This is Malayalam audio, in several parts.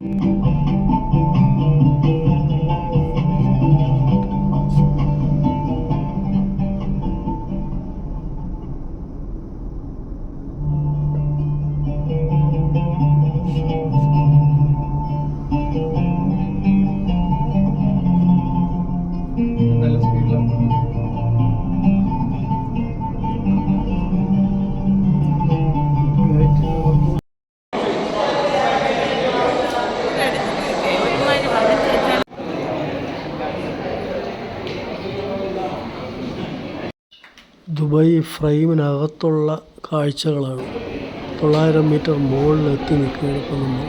നല്ല ദുബായ് ഫ്രെയിമിനകത്തുള്ള കാഴ്ചകളാണ്. തൊള്ളായിരം മീറ്റർ മുകളിൽ എത്തി നിൽക്കുകയാണ് ഇപ്പം നമ്മൾ.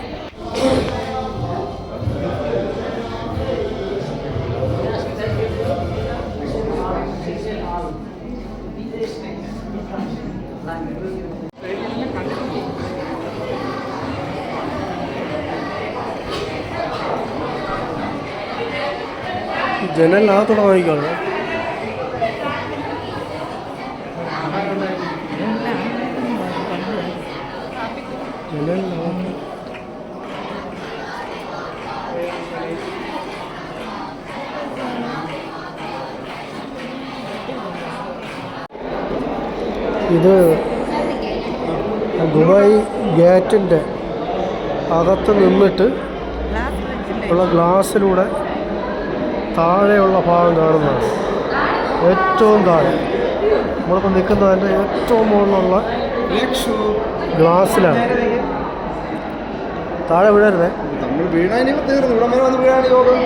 ജനലിനകത്തോടെ വാങ്ങിക്കാണോ ഇത് ദുബായ് ഗേറ്റിന്റെ അകത്ത് നിന്നിട്ട് ഉള്ള ഗ്ലാസ്സിലൂടെ താഴെയുള്ള ഭാഗം കാണുന്നതാണ്. ഏറ്റവും താഴെ. നമ്മളിപ്പോൾ നിൽക്കുന്നതിന്റെ ഏറ്റവും മുകളിലുള്ള ഗ്ലാസ്സിലാണ്. താഴെ വീഴരുത്. നമ്മൾ വീണാനും തീർന്നു. ഇവിടെ വന്ന് യോഗം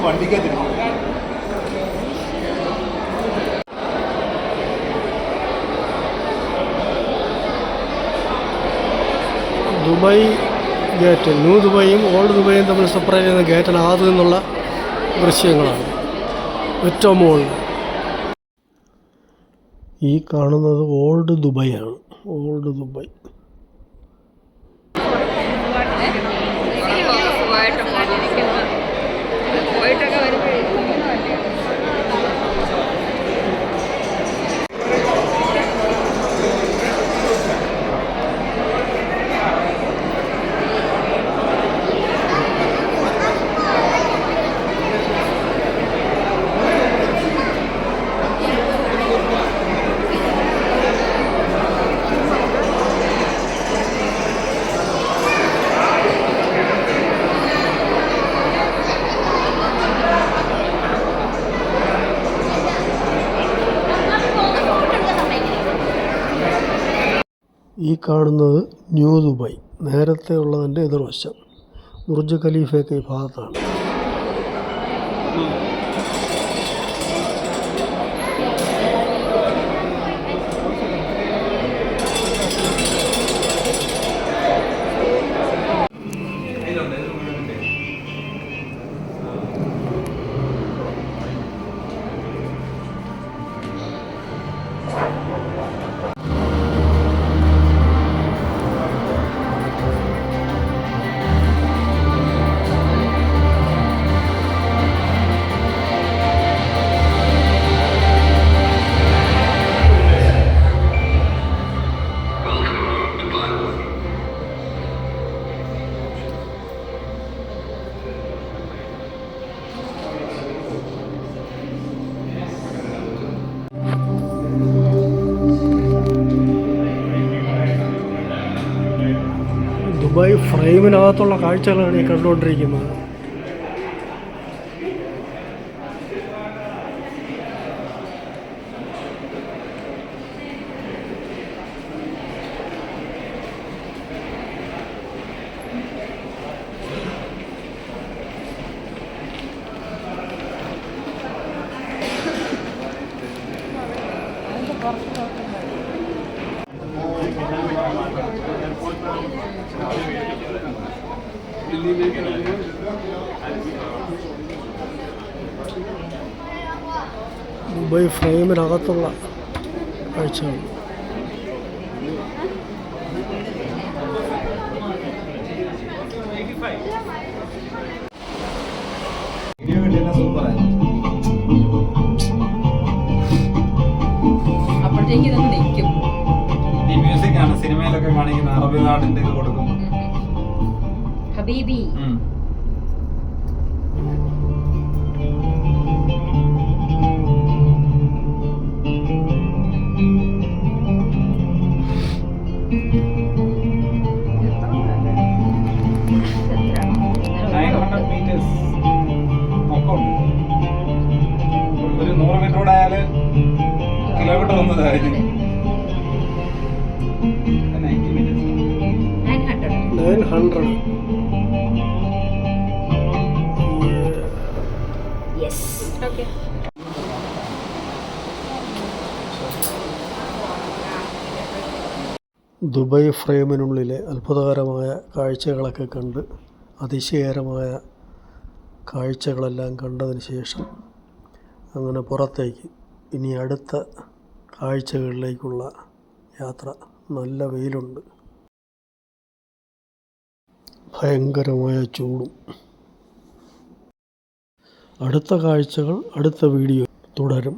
വണ്ടിക്കകത്തിരിക്കും ദുബായ് ഗേറ്റ് ന്യൂ ദുബായും ഓൾഡ് ദുബായും തമ്മിൽ സെപ്പറേറ്റ് ചെയ്യുന്ന ഗേറ്റിനകത്ത് നിന്നുള്ള ദൃശ്യങ്ങളാണ്. ഏറ്റവും മുകളിൽ. ഈ കാണുന്നത് ഓൾഡ് ദുബായാണ്. Old Dubai. ഈ കാണുന്നത് ന്യൂ ദുബായ് നേരത്തെ ഉള്ളതിന്റെ എതിർവശം. ബുർജ് ഖലീഫയൊക്കെ ഈ ഭാഗത്താണ്. ദുബായ് ഫ്രെയിമിനകത്തുള്ള കാഴ്ചകളാണ് ഈ കണ്ടുകൊണ്ടിരിക്കുന്നത്. ദുബായ് ഫ്രെയിമിനകത്തുള്ള കാഴ്ചകൾ. വീഡിയോ കിട്ടിയ സൂപ്പറായി അപ്പോഴത്തേക്ക് നിൽക്കും. ഈ മ്യൂസിക് ആണ്. സിനിമയിലൊക്കെ കാണിക്കുന്ന അറബി നാടിന്റെ ഇത് കൊടുക്കും ഹബീബി മീറ്റേഴ്സ്. പൊക്കം. ഒരു നൂറ് മീറ്റർ കിലോമീറ്റർ ഒന്ന് ദുബായ് ഫ്രെയിമിനുള്ളിലെ അത്ഭുതകരമായ കാഴ്ചകളൊക്കെ കണ്ട് അതിശയകരമായ കാഴ്ചകളെല്ലാം കണ്ടതിന് ശേഷം അങ്ങനെ പുറത്തേക്ക് ഇനി അടുത്ത കാഴ്ചകളിലേക്കുള്ള യാത്ര നല്ല വെയിലുണ്ട്. ഭയങ്കരമായ ചൂടും. അടുത്ത കാഴ്ചകൾ അടുത്ത വീഡിയോ തുടരും.